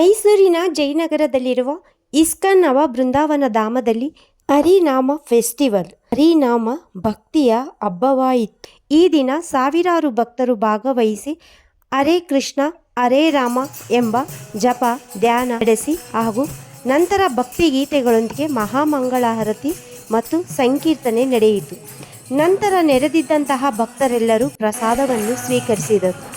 ಮೈಸೂರಿನ ಜಯನಗರದಲ್ಲಿರುವ ಇಸ್ಕಾನ್ ನವ ಬೃಂದಾವನ ಧಾಮದಲ್ಲಿ ಹರಿನಾಮ ಫೆಸ್ಟಿವಲ್, ಹರಿನಾಮ ಭಕ್ತಿಯ ಹಬ್ಬವಾಯಿತು. ಈ ದಿನ ಸಾವಿರಾರು ಭಕ್ತರು ಭಾಗವಹಿಸಿ ಅರೇ ಕೃಷ್ಣ ಅರೇ ರಾಮ ಎಂಬ ಜಪ, ಧ್ಯಾನ ನಡೆಸಿ ಹಾಗೂ ನಂತರ ಭಕ್ತಿ ಭಕ್ತಿಗೀತೆಗಳೊಂದಿಗೆ ಮಹಾಮಂಗಳಾರತಿ ಮತ್ತು ಸಂಕೀರ್ತನೆ ನಡೆಯಿತು. ನಂತರ ನೆರೆದಿದ್ದಂತಹ ಭಕ್ತರೆಲ್ಲರೂ ಪ್ರಸಾದವನ್ನು ಸ್ವೀಕರಿಸಿದರು.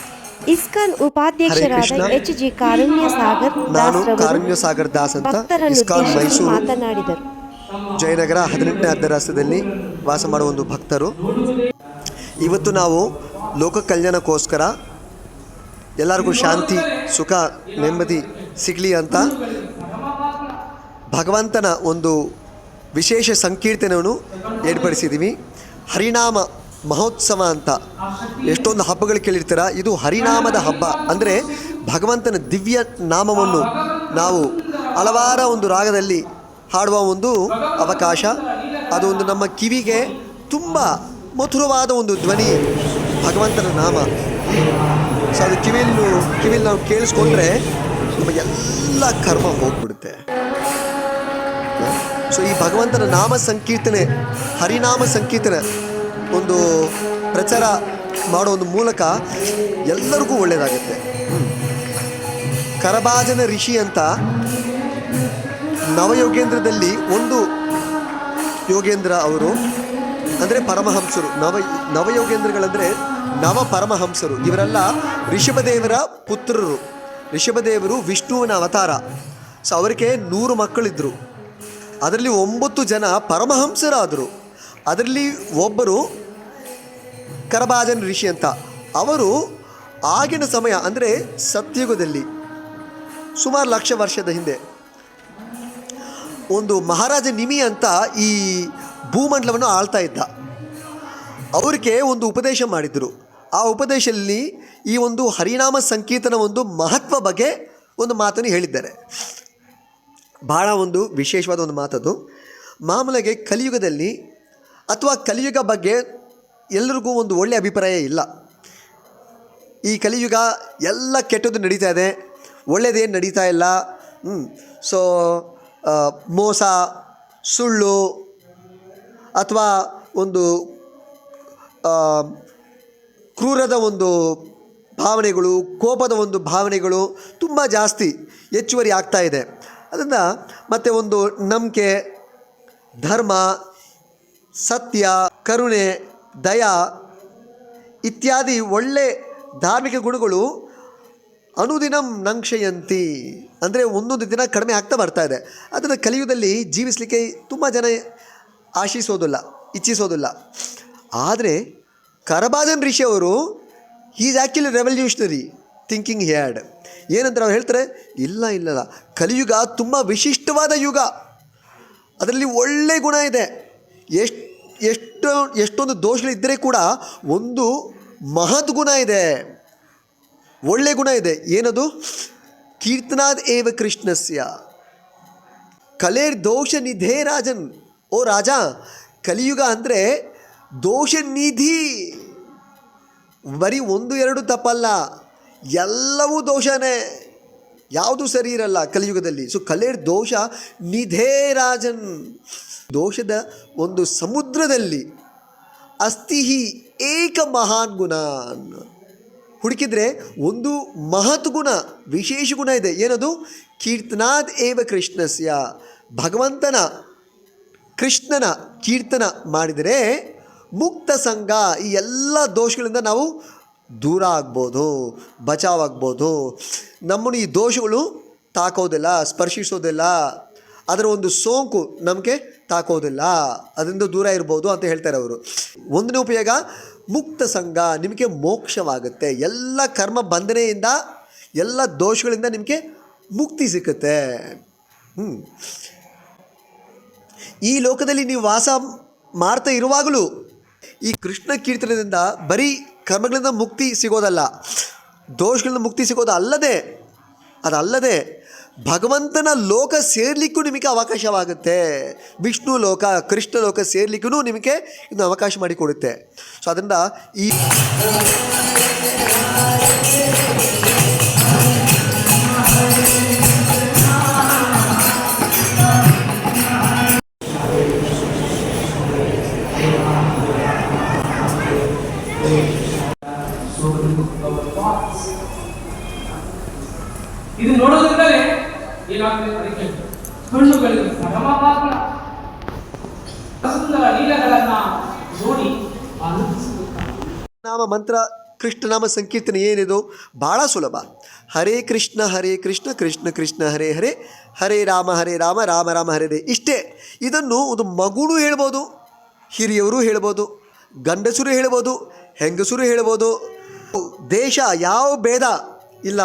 ಇಸ್ಕಾನ್ ಉಪಾಧ್ಯಕ್ಷರಾದ. ಎಚ್ ಜಿ ಕಾರುಣ್ಯ ಸಾಗರ್ ನಾನು ಕಾರುಣ್ಯ ಸಾಗರ್ ದಾಸ್ ಅಂತ ಇಸ್ಕಾನ್ ಮೈಸೂರು ಮಾತನಾಡಿದರು. ಜಯನಗರ ಹದಿನೆಂಟನೇ ಅರ್ಧರಾಷ್ಟ್ರದಲ್ಲಿ ವಾಸ ಮಾಡುವ ಒಂದು ಭಕ್ತರು. ಇವತ್ತು ನಾವು ಲೋಕ ಕಲ್ಯಾಣಕ್ಕೋಸ್ಕರ ಎಲ್ಲರಿಗೂ ಶಾಂತಿ ಸುಖ ನೆಮ್ಮದಿ ಸಿಗಲಿ ಅಂತ ಭಗವಂತನ ಒಂದು ವಿಶೇಷ ಸಂಕೀರ್ತನೆಯನ್ನು ಏರ್ಪಡಿಸಿದ್ದೀವಿ. ಹರಿನಾಮ ಮಹೋತ್ಸವ ಅಂತ. ಎಷ್ಟೊಂದು ಹಬ್ಬಗಳು ಕೇಳಿರ್ತೀರ? ಇದು ಹರಿನಾಮದ ಹಬ್ಬ. ಅಂದರೆ ಭಗವಂತನ ದಿವ್ಯ ನಾಮವನ್ನು ನಾವು ಹಲವಾರ ಒಂದು ರಾಗದಲ್ಲಿ ಹಾಡುವ ಒಂದು ಅವಕಾಶ. ಅದು ಒಂದು ನಮ್ಮ ಕಿವಿಗೆ ತುಂಬ ಮಧುರವಾದ ಒಂದು ಧ್ವನಿ, ಭಗವಂತನ ನಾಮ. ಸೊ ಅದು ಕಿವಿಯಲ್ಲಿ ಕಿವಿಯಲ್ಲಿ ನಾವು ಕೇಳಿಸ್ಕೊಂಡ್ರೆ ನಮ್ಮ ಎಲ್ಲ ಕರ್ಮ ಹೋಗ್ಬಿಡುತ್ತೆ. ಸೊ ಈ ಭಗವಂತನ ನಾಮ ಸಂಕೀರ್ತನೆ, ಹರಿನಾಮ ಸಂಕೀರ್ತನೆ ಒಂದು ಪ್ರಚಾರ ಮಾಡೋ ಒಂದು ಮೂಲಕ ಎಲ್ಲರಿಗೂ ಒಳ್ಳೆಯದಾಗುತ್ತೆ ಕರಬಾಜನ ಋಷಿ ಅಂತ ನವಯೋಗೇಂದ್ರದಲ್ಲಿ ಒಂದು ಯೋಗೇಂದ್ರ ಅವರು, ಅಂದರೆ ಪರಮಹಂಸರು. ನವ, ನವಯೋಗೇಂದ್ರಗಳಂದರೆ ನವ ಪರಮಹಂಸರು. ಇವರೆಲ್ಲ ಋಷಭದೇವರ ಪುತ್ರರು. ಋಷಭದೇವರು ವಿಷ್ಣುವಿನ ಅವತಾರ. ಸೊ ಅವರಿಗೆ ನೂರು ಮಕ್ಕಳಿದ್ದರು ಅದರಲ್ಲಿ ಒಂಬತ್ತು ಜನ ಪರಮಹಂಸರಾದರು. ಅದರಲ್ಲಿ ಒಬ್ಬರು ಕರಬಾಜನ್ ಋಷಿ ಅಂತ. ಅವರು ಆಗಿನ ಸಮಯ ಅಂದರೆ ಸತ್ಯುಗದಲ್ಲಿ, ಸುಮಾರು ಲಕ್ಷ ವರ್ಷದ ಹಿಂದೆ. ಒಂದು ಮಹಾರಾಜ ನಿಮಿ ಅಂತ ಈ ಭೂಮಂಡಲವನ್ನು ಆಳ್ತಾ ಇದ್ದ. ಅವ್ರಿಗೆ ಒಂದು ಉಪದೇಶ ಮಾಡಿದರು. ಆ ಉಪದೇಶದಲ್ಲಿ ಈ ಒಂದು ಹರಿನಾಮ ಸಂಕೀರ್ತನ ಒಂದು ಮಹತ್ವ ಬಗ್ಗೆ ಒಂದು ಮಾತನ್ನು ಹೇಳಿದ್ದಾರೆ. ಭಾಳ ಒಂದು ವಿಶೇಷವಾದ ಒಂದು ಮಾತದು. ಮಾಮೂಲಾಗಿ ಕಲಿಯುಗದಲ್ಲಿ ಅಥವಾ ಕಲಿಯುಗ ಬಗ್ಗೆ ಎಲ್ಲರಿಗೂ ಒಂದು ಒಳ್ಳೆಯ ಅಭಿಪ್ರಾಯ ಇಲ್ಲ. ಈ ಕಲಿಯುಗ ಎಲ್ಲ ಕೆಟ್ಟದ್ದು ನಡೀತಾ ಇದೆ. ಒಳ್ಳೆಯದೇನು ನಡೀತಾ ಇಲ್ಲ. ಸೊ ಮೋಸ, ಸುಳ್ಳು, ಅಥವಾ ಒಂದು ಕ್ರೂರದ ಒಂದು ಭಾವನೆಗಳು, ಕೋಪದ ಒಂದು ಭಾವನೆಗಳು ತುಂಬ ಜಾಸ್ತಿ ಹೆಚ್ಚುವರಿ ಆಗ್ತಾ ಇದೆ. ಅದರಿಂದ ಮತ್ತು ಒಂದು ನಂಬಿಕೆ, ಧರ್ಮ, ಸತ್ಯ, ಕರುಣೆ ದಯ ಇತ್ಯಾದಿ ಒಳ್ಳೆ ಧಾರ್ಮಿಕ ಗುಣಗಳು ಅನುದಿನಂ ನಂಕ್ಷಯಂತಿ. ಅಂದರೆ ಒಂದೊಂದು ದಿನ ಕಡಿಮೆ ಆಗ್ತಾ ಬರ್ತಾ ಇದೆ. ಅದನ್ನು ಕಲಿಯುಗದಲ್ಲಿ ಜೀವಿಸಲಿಕ್ಕೆ ತುಂಬ ಜನ ಆಶಿಸೋದಿಲ್ಲ, ಇಚ್ಛಿಸೋದಿಲ್ಲ. ಆದರೆ ಕರಬಾಜನ್ ಋಷಿ ಅವರು is actually revolutionary thinking had ಏನಂದ್ರೆ ಅವ್ರು ಹೇಳ್ತಾರೆ ಇಲ್ಲ ಇಲ್ಲ. ಕಲಿಯುಗ ತುಂಬ ವಿಶಿಷ್ಟವಾದ ಯುಗ. ಅದರಲ್ಲಿ ಒಳ್ಳೆ ಗುಣ ಇದೆ. ಎಷ್ಟು ಎಷ್ಟು, ಎಷ್ಟೊಂದು ದೋಷಗಳಿದ್ದರೆ ಕೂಡ ಒಂದು ಮಹದ್ ಗುಣ ಇದೆ. ಒಳ್ಳೆ ಗುಣ ಇದೆ. ಏನದು? ಕೀರ್ತನಾದ ಏವ ಕೃಷ್ಣಸ್ಯ. ಕಲೇರ್ ದೋಷ ನಿಧೇ ರಾಜನ್. ಓ ರಾಜ, ಕಲಿಯುಗ ಅಂದರೆ ದೋಷ ನಿಧಿ. ಬರೀ ಒಂದು, ಎರಡು ತಪ್ಪಲ್ಲ. ಎಲ್ಲವೂ ದೋಷನೇ. ಯಾವುದು ಸರಿ ಇರಲ್ಲ ಕಲಿಯುಗದಲ್ಲಿ. ಸೊ ಕಲೇರ್ ದೋಷ ನಿಧೇ ರಾಜನ್. ದೋಷದ ಒಂದು ಸಮುದ್ರದಲ್ಲಿ ಅಸ್ತಿಹಿ ಏಕ ಮಹಾನ್ ಗುಣ ಹುಡುಕಿದ್ರೆ ಒಂದು ಮಹತ್ ಗುಣ, ವಿಶೇಷ ಗುಣ ಇದೆ. ಏನದು? ಕೀರ್ತನಾದ್ ಏವ ಕೃಷ್ಣಸ್ಯ. ಭಗವಂತನ, ಕೃಷ್ಣನ ಕೀರ್ತನ ಮಾಡಿದರೆ ಮುಕ್ತ ಸಂಘ, ಈ ಎಲ್ಲ ದೋಷಗಳಿಂದ ನಾವು ದೂರ ಆಗ್ಬೋದು ಬಚಾವಾಗ್ಬೋದು ನಮ್ಮನ್ನು ಈ ದೋಷಗಳು ತಾಕೋದಿಲ್ಲ, ಸ್ಪರ್ಶಿಸೋದಿಲ್ಲ. ಅದರ ಒಂದು ಸೋಂಕು ನಮಗೆ ತಾಕೋದಿಲ್ಲ ಅದರಿಂದ ದೂರ ಇರ್ಬೋದು ಅಂತ ಹೇಳ್ತಾರೆ ಅವರು. ಒಂದನೇ ಉಪಯೋಗ, ಮುಕ್ತ ಸಂಘ ನಿಮಗೆ ಮೋಕ್ಷವಾಗುತ್ತೆ. ಎಲ್ಲ ಕರ್ಮ ಬಂಧನೆಯಿಂದ, ಎಲ್ಲ ದೋಷಗಳಿಂದ ನಿಮಗೆ ಮುಕ್ತಿ ಸಿಕ್ಕುತ್ತೆ ಈ ಲೋಕದಲ್ಲಿ ನೀವು ವಾಸ ಮಾಡ್ತಾ ಇರುವಾಗಲೂ, ಈ ಕೃಷ್ಣ ಕೀರ್ತನದಿಂದ ಬರೀ ಕರ್ಮಗಳಿಂದ ಮುಕ್ತಿ ಸಿಗೋದಲ್ಲ, ದೋಷಗಳಿಂದ ಮುಕ್ತಿ ಸಿಗೋದು ಅಲ್ಲದೆ ಅದಲ್ಲದೆ ಭಗವಂತನ ಲೋಕ ಸೇರಲಿಕ್ಕೂ ನಿಮಗೆ ಅವಕಾಶವಾಗುತ್ತೆ. ವಿಷ್ಣು ಲೋಕ, ಕೃಷ್ಣ ಲೋಕ ಸೇರಲಿಕ್ಕೂ ನಿಮಗೆ ಇದು ಅವಕಾಶ ಮಾಡಿಕೊಡುತ್ತೆ. ಸೊ ಅದರಿಂದ ಈ ಇದು ನೋಡೋದ್ರಿಂದಲೇ ಏನಾಗ್ತದೆ ಅದಕ್ಕೆ ಕಣ್ಣುಗಳಿಗೆ ಪರಮಪಾತ್ರ ಸುಂದರ ಲೀಲೆಗಳನ್ನ ನೋಡಿ ನಾಮ ಕೃಷ್ಣನಾಮ ಸಂಕೀರ್ತನೆ ಏನಿದು? ಭಾಳ ಸುಲಭ. ಹರೇ ಕೃಷ್ಣ ಹರೇ ಕೃಷ್ಣ ಕೃಷ್ಣ ಕೃಷ್ಣ, ಹರೇ ಹರೇ ಹರೇ ರಾಮ ಹರೇ ರಾಮ ರಾಮ ರಾಮ, ಹರೇ ಹರೇ. ಇಷ್ಟೇ. ಇದನ್ನು ಒಂದು ಮಗುಳು ಹೇಳ್ಬೋದು, ಹಿರಿಯವರು ಹೇಳ್ಬೋದು, ಗಂಡಸರು ಹೇಳ್ಬೋದು, ಹೆಂಗಸರು ಹೇಳ್ಬೋದು. ದೇಶ ಯಾವ ಭೇದ ಇಲ್ಲ.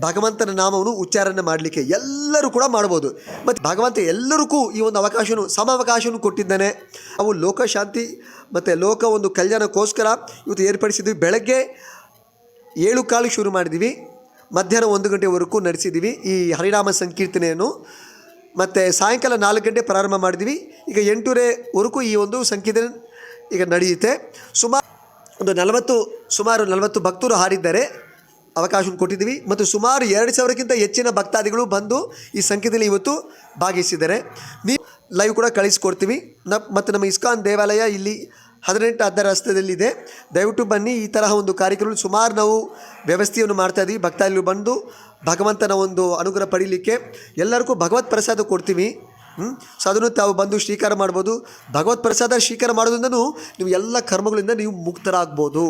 ಭಗವಂತನ ನಾಮವನ್ನು ಉಚ್ಚಾರಣೆ ಮಾಡಲಿಕ್ಕೆ ಎಲ್ಲರೂ ಕೂಡ ಮಾಡ್ಬೋದು. ಮತ್ತು ಭಗವಂತ ಎಲ್ಲರಿಗೂ ಈ ಒಂದು ಅವಕಾಶವನ್ನು ಸಮ ಅವಕಾಶವನ್ನು ಕೊಟ್ಟಿದ್ದಾನೆ. ಅವು ಲೋಕಶಾಂತಿ ಮತ್ತು ಲೋಕ ಒಂದು ಕಲ್ಯಾಣಕ್ಕೋಸ್ಕರ ಇವತ್ತು ಏರ್ಪಡಿಸಿದ್ವಿ. ಬೆಳಗ್ಗೆ ಏಳು ಕಾಲು ಶುರು ಮಾಡಿದ್ದೀವಿ. ಮಧ್ಯಾಹ್ನ ಒಂದು ಗಂಟೆವರೆಗೂ ನಡೆಸಿದ್ದೀವಿ ಈ ಹರಿನಾಮ ಸಂಕೀರ್ತನೆಯನ್ನು. ಮತ್ತು ಸಾಯಂಕಾಲ ನಾಲ್ಕು ಗಂಟೆ ಪ್ರಾರಂಭ ಮಾಡಿದ್ವಿ ಈಗ ಎಂಟೂವರೆವರೆಗೂ ಈ ಒಂದು ಸಂಕೀರ್ತನೆ ಈಗ ನಡೆಯುತ್ತೆ. ಸುಮಾರು ಒಂದು ನಲವತ್ತು, ಸುಮಾರು ನಲವತ್ತು ಭಕ್ತರು ಹಾಡಿದ್ದಾರೆ ಅವಕಾಶ ಕೊಟ್ಟಿದ್ದೀವಿ. ಮತ್ತು ಸುಮಾರು ಎರಡು ಸಾವಿರಕ್ಕಿಂತ ಹೆಚ್ಚಿನ ಭಕ್ತಾದಿಗಳು ಬಂದು ಈ ಸಂಖ್ಯೆಯಲ್ಲಿ ಇವತ್ತು ಭಾಗಿಸಿದ್ದಾರೆ. ನೀವು ಲೈವ್ ಕೂಡ ಕಳಿಸ್ಕೊಡ್ತೀವಿ. ನ ಮತ್ತು ನಮ್ಮ ಇಸ್ಕಾನ್ ದೇವಾಲಯ ಇಲ್ಲಿ ಹದಿನೆಂಟು ಹದ್ದ ರಸ್ತೆಯಲ್ಲಿದೆ. ದಯವಿಟ್ಟು ಬನ್ನಿ, ಈ ತರಹ ಒಂದು ಕಾರ್ಯಕ್ರಮ ಸುಮಾರು ನಾವು ವ್ಯವಸ್ಥೆಯನ್ನು ಮಾಡ್ತಾ ಇದ್ದೀವಿ. ಭಕ್ತಾದಿಗಳು ಬಂದು ಭಗವಂತನ ಒಂದು ಅನುಗ್ರಹ ಪಡೀಲಿಕ್ಕೆ ಎಲ್ಲರಿಗೂ ಭಗವತ್ ಪ್ರಸಾದ ಕೊಡ್ತೀವಿ. ಹ್ಞೂ ಸೊ ಅದನ್ನು ತಾವು ಬಂದು ಸ್ವೀಕಾರ ಮಾಡ್ಬೋದು. ಭಗವತ್ ಪ್ರಸಾದ ಸ್ವೀಕಾರ ಮಾಡೋದ್ರಿಂದನೂ ನೀವು ಎಲ್ಲ ಕರ್ಮಗಳಿಂದ ನೀವು ಮುಕ್ತರಾಗ್ಬೋದು.